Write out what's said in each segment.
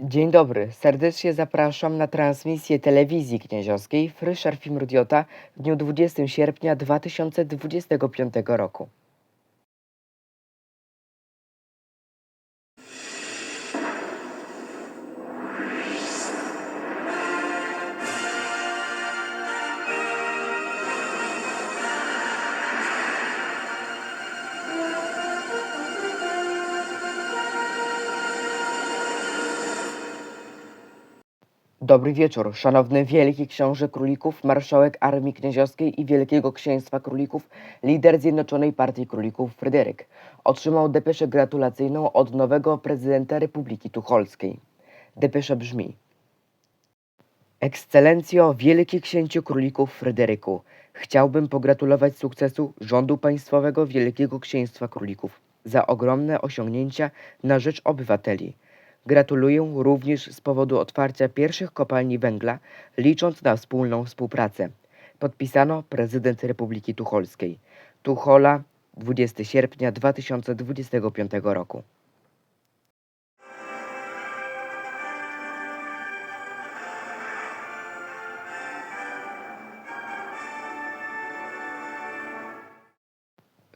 Dzień dobry, serdecznie zapraszam na transmisję telewizji knieziowskiej Fryszer Film Rudiota w dniu 20 sierpnia 2025 roku. Dobry wieczór, szanowny Wielki Książę Królików, marszałek Armii Knieziowskiej i Wielkiego Księstwa Królików, lider Zjednoczonej Partii Królików Fryderyk. Otrzymał depeszę gratulacyjną od nowego prezydenta Republiki Tucholskiej. Depesza brzmi. Ekscelencjo, Wielki Księciu Królików Fryderyku, chciałbym pogratulować sukcesu rządu państwowego Wielkiego Księstwa Królików za ogromne osiągnięcia na rzecz obywateli. Gratuluję również z powodu otwarcia pierwszych kopalni węgla, licząc na wspólną współpracę. Podpisano prezydent Republiki Tucholskiej. Tuchola, 20 sierpnia 2025 roku.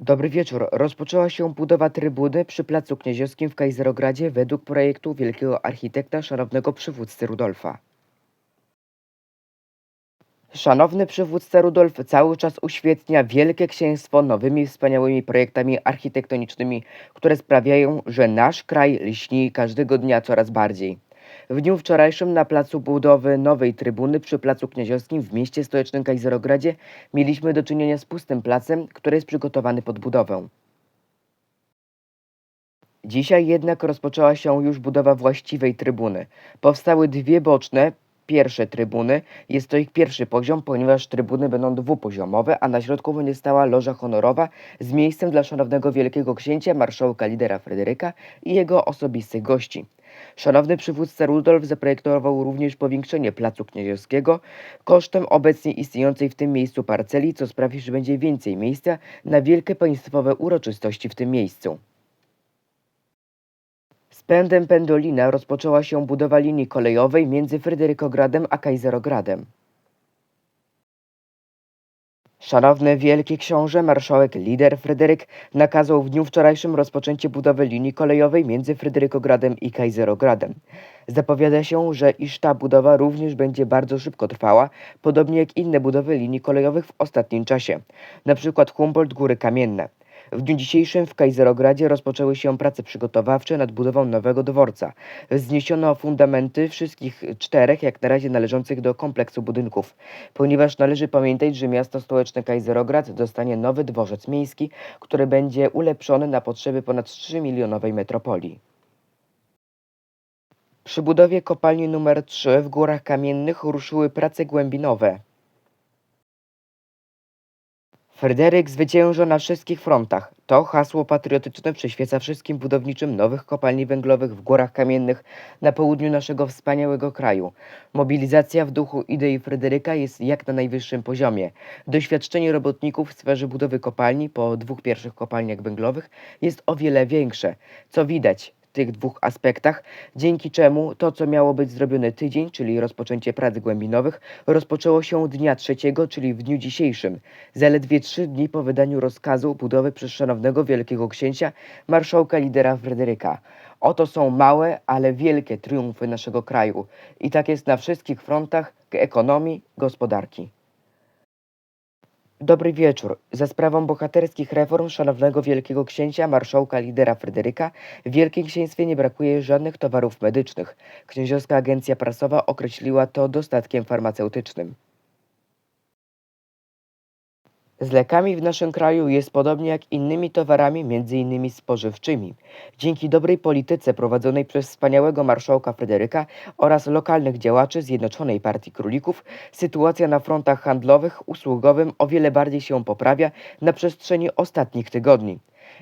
Dobry wieczór. Rozpoczęła się budowa trybuny przy Placu Knieziowskim w Kajzerogradzie według projektu wielkiego architekta, szanownego przywódcy Rudolfa. Szanowny przywódca Rudolf cały czas uświetnia Wielkie Księstwo nowymi wspaniałymi projektami architektonicznymi, które sprawiają, że nasz kraj lśni każdego dnia coraz bardziej. W dniu wczorajszym na placu budowy nowej trybuny przy Placu Knieziowskim w mieście stołecznym Kajzerogradzie mieliśmy do czynienia z pustym placem, który jest przygotowany pod budowę. Dzisiaj jednak rozpoczęła się już budowa właściwej trybuny. Powstały dwie boczne, pierwsze trybuny. Jest to ich pierwszy poziom, ponieważ trybuny będą dwupoziomowe, a na środku będzie stała loża honorowa z miejscem dla szanownego wielkiego księcia, marszałka lidera Fryderyka i jego osobistych gości. Szanowny przywódca Rudolf zaprojektował również powiększenie Placu Knieziowskiego kosztem obecnie istniejącej w tym miejscu parceli, co sprawi, że będzie więcej miejsca na wielkie państwowe uroczystości w tym miejscu. Z pędem Pendolina rozpoczęła się budowa linii kolejowej między Fryderykogradem a Kajzerogradem. Szanowny Wielki Książę, marszałek lider Fryderyk nakazał w dniu wczorajszym rozpoczęcie budowy linii kolejowej między Fryderykogradem i Kajzerogradem. Zapowiada się, że iż ta budowa również będzie bardzo szybko trwała, podobnie jak inne budowy linii kolejowych w ostatnim czasie, przykład Humboldt Góry Kamienne. W dniu dzisiejszym w Kajzerogradzie rozpoczęły się prace przygotowawcze nad budową nowego dworca. Zniesiono fundamenty wszystkich czterech, jak na razie należących do kompleksu budynków, ponieważ należy pamiętać, że miasto stołeczne Kajzerograd dostanie nowy dworzec miejski, który będzie ulepszony na potrzeby ponad 3-milionowej metropolii. Przy budowie kopalni numer 3 w Górach Kamiennych ruszyły prace głębinowe. Fryderyk zwycięża na wszystkich frontach. To hasło patriotyczne przyświeca wszystkim budowniczym nowych kopalni węglowych w Górach Kamiennych na południu naszego wspaniałego kraju. Mobilizacja w duchu idei Fryderyka jest jak na najwyższym poziomie. Doświadczenie robotników w sferze budowy kopalni po dwóch pierwszych kopalniach węglowych jest o wiele większe, co widać tych dwóch aspektach, dzięki czemu to, co miało być zrobione tydzień, czyli rozpoczęcie prac głębinowych, rozpoczęło się dnia trzeciego, czyli w dniu dzisiejszym, zaledwie trzy dni po wydaniu rozkazu budowy przez szanownego wielkiego księcia, marszałka lidera Fryderyka. Oto są małe, ale wielkie triumfy naszego kraju. I tak jest na wszystkich frontach ekonomii, gospodarki. Dobry wieczór. Za sprawą bohaterskich reform szanownego wielkiego księcia, marszałka lidera Fryderyka, w Wielkim Księstwie nie brakuje żadnych towarów medycznych. Księziowska Agencja Prasowa określiła to dostatkiem farmaceutycznym. Z lekami w naszym kraju jest podobnie jak innymi towarami, innymi spożywczymi. Dzięki dobrej polityce prowadzonej przez wspaniałego marszałka Fryderyka oraz lokalnych działaczy Zjednoczonej Partii Królików, sytuacja na frontach handlowych, usługowym o wiele bardziej się poprawia na przestrzeni ostatnich tygodni.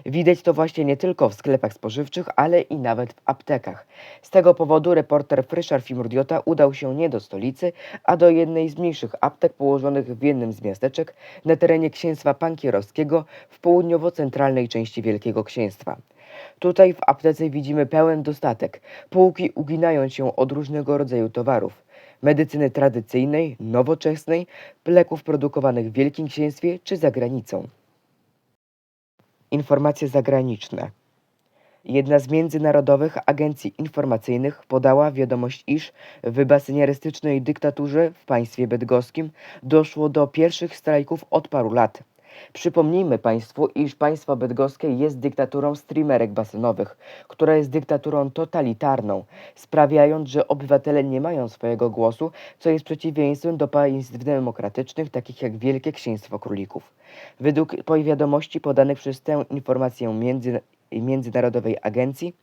Widać to właśnie nie tylko w sklepach spożywczych, ale i nawet w aptekach. Z tego powodu reporter Fryszer Fimurdiota udał się nie do stolicy, a do jednej z mniejszych aptek położonych w jednym z miasteczek na terenie księstwa pankierowskiego w południowo-centralnej części Wielkiego Księstwa. Tutaj w aptece widzimy pełen dostatek. Półki uginają się od różnego rodzaju towarów. Medycyny tradycyjnej, nowoczesnej, leków produkowanych w Wielkim Księstwie czy za granicą. Informacje zagraniczne. Jedna z międzynarodowych agencji informacyjnych podała wiadomość, iż w baseniarystycznej dyktaturze w państwie bydgoskim doszło do pierwszych strajków od paru lat. Przypomnijmy Państwu, iż państwo bydgoskie jest dyktaturą streamerek basenowych, która jest dyktaturą totalitarną, sprawiając, że obywatele nie mają swojego głosu, co jest przeciwieństwem do państw demokratycznych, takich jak Wielkie Księstwo Królików. Według wiadomości podanych przez tę informację między, międzynarodowej agencji,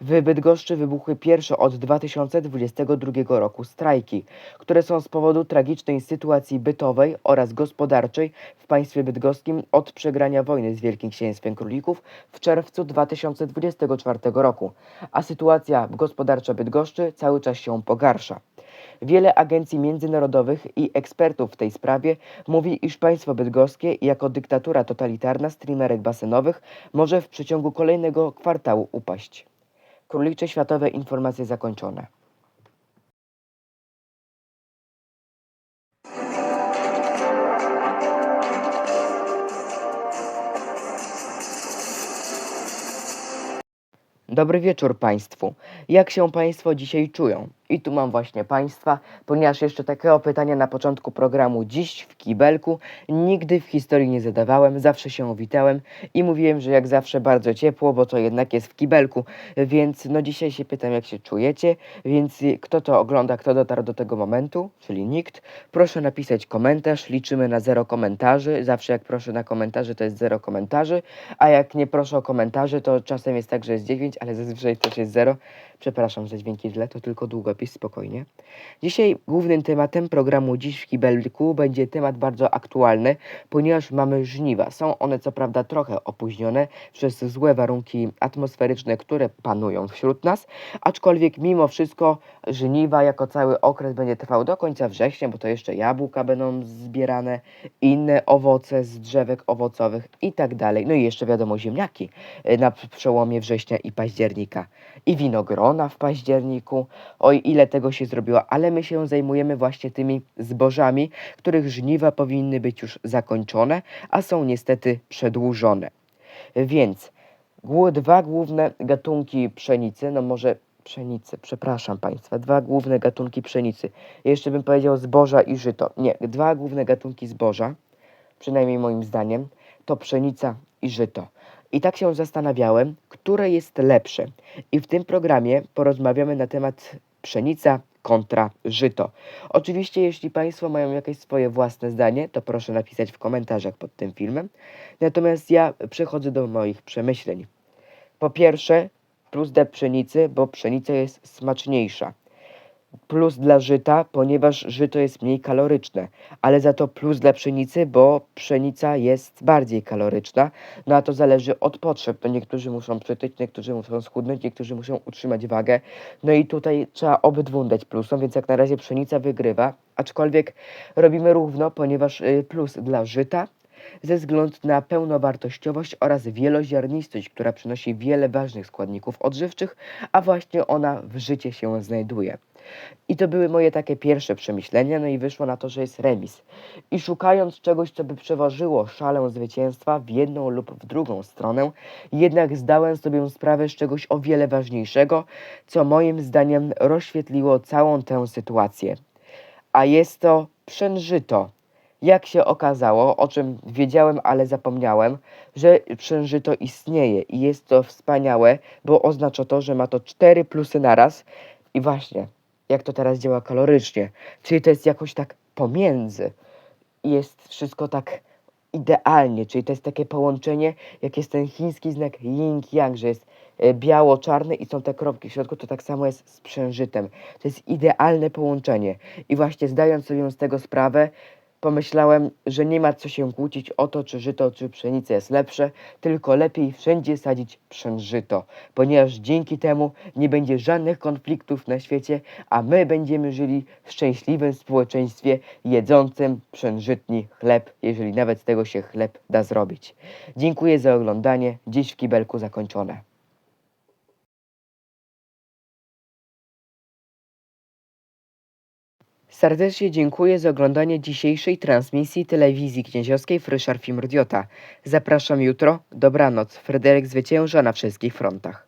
w Bydgoszczy wybuchły pierwsze od 2022 roku strajki, które są z powodu tragicznej sytuacji bytowej oraz gospodarczej w państwie bydgoskim od przegrania wojny z Wielkim Księstwem Królików w czerwcu 2024 roku, a sytuacja gospodarcza Bydgoszczy cały czas się pogarsza. Wiele agencji międzynarodowych i ekspertów w tej sprawie mówi, iż państwo bydgoskie jako dyktatura totalitarna streamerek basenowych może w przeciągu kolejnego kwartału upaść. Królicze światowe informacje zakończone. Dobry wieczór Państwu. Jak się Państwo dzisiaj czują? I tu mam właśnie Państwa, ponieważ jeszcze takiego pytania na początku programu dziś w kibelku. Nigdy w historii nie zadawałem, zawsze się witałem i mówiłem, że jak zawsze bardzo ciepło, bo to jednak jest w kibelku, więc no dzisiaj się pytam jak się czujecie, więc kto to ogląda, kto dotarł do tego momentu, czyli nikt, proszę napisać komentarz, liczymy na zero komentarzy, zawsze jak proszę na komentarze to jest zero komentarzy, a jak nie proszę o komentarze to czasem jest tak, że jest 9, ale zazwyczaj też jest zero, Przepraszam za dźwięki źle, to tylko spokojnie. Dzisiaj głównym tematem programu Dziś w Kibelku będzie temat bardzo aktualny, ponieważ mamy żniwa. Są one co prawda trochę opóźnione przez złe warunki atmosferyczne, które panują wśród nas, aczkolwiek mimo wszystko żniwa jako cały okres będzie trwał do końca września, bo to jeszcze jabłka będą zbierane, inne owoce z drzewek owocowych i tak dalej. No i jeszcze wiadomo ziemniaki na przełomie września i października. I winogrona w październiku. Oj, ile tego się zrobiło, ale my się zajmujemy właśnie tymi zbożami, których żniwa powinny być już zakończone, a są niestety przedłużone. Więc dwa główne gatunki pszenicy, no może pszenicy, przepraszam Państwa, dwa główne gatunki pszenicy. Jeszcze bym powiedział zboża i żyto. Nie, dwa główne gatunki zboża, przynajmniej moim zdaniem, to pszenica i żyto. I tak się zastanawiałem, które jest lepsze. I w tym programie porozmawiamy na temat pszenica kontra żyto. Oczywiście, jeśli Państwo mają jakieś swoje własne zdanie, to proszę napisać w komentarzach pod tym filmem. Natomiast ja przechodzę do moich przemyśleń. Po pierwsze, plus dla pszenicy, bo pszenica jest smaczniejsza plus dla żyta, ponieważ żyto jest mniej kaloryczne, ale za to plus dla pszenicy, bo pszenica jest bardziej kaloryczna. No a to zależy od potrzeb. To niektórzy muszą przytyć, niektórzy muszą schudnąć, niektórzy muszą utrzymać wagę. No i tutaj trzeba obydwu dać plusom, więc jak na razie pszenica wygrywa, aczkolwiek robimy równo, ponieważ y, plus dla żyta ze względu na pełnowartościowość oraz wieloziarnistość, która przynosi wiele ważnych składników odżywczych, a właśnie ona w życie się znajduje. I to były moje takie pierwsze przemyślenia, no i wyszło na to, że jest remis. I szukając czegoś, co by przeważyło szalę zwycięstwa w jedną lub w drugą stronę, jednak zdałem sobie sprawę z czegoś o wiele ważniejszego, co moim zdaniem rozświetliło całą tę sytuację. A jest to przężyto. Jak się okazało, o czym wiedziałem, ale zapomniałem, że przężyto istnieje i jest to wspaniałe, bo oznacza to, że ma to cztery plusy naraz. I właśnie, jak to teraz działa kalorycznie. Czyli to jest jakoś tak pomiędzy. Jest wszystko tak idealnie, czyli to jest takie połączenie, jak jest ten chiński znak yin-yang, że jest e, biało-czarny i są te kropki w środku, to tak samo jest z przężytem. To jest idealne połączenie. I właśnie zdając sobie z tego sprawę, Pomyślałem, że nie ma co się kłócić o to, czy żyto, czy pszenica jest lepsze, tylko lepiej wszędzie sadzić pszężyto, ponieważ dzięki temu nie będzie żadnych konfliktów na świecie, a my będziemy żyli w szczęśliwym społeczeństwie jedzącym pszężytni chleb, jeżeli nawet z tego się chleb da zrobić. Dziękuję za oglądanie. Dziś w kibelku zakończone. Serdecznie dziękuję za oglądanie dzisiejszej transmisji telewizji kniedziowskiej Fryszar Fimrdiota. Zapraszam jutro. Dobranoc. Fryderyk zwycięża na wszystkich frontach.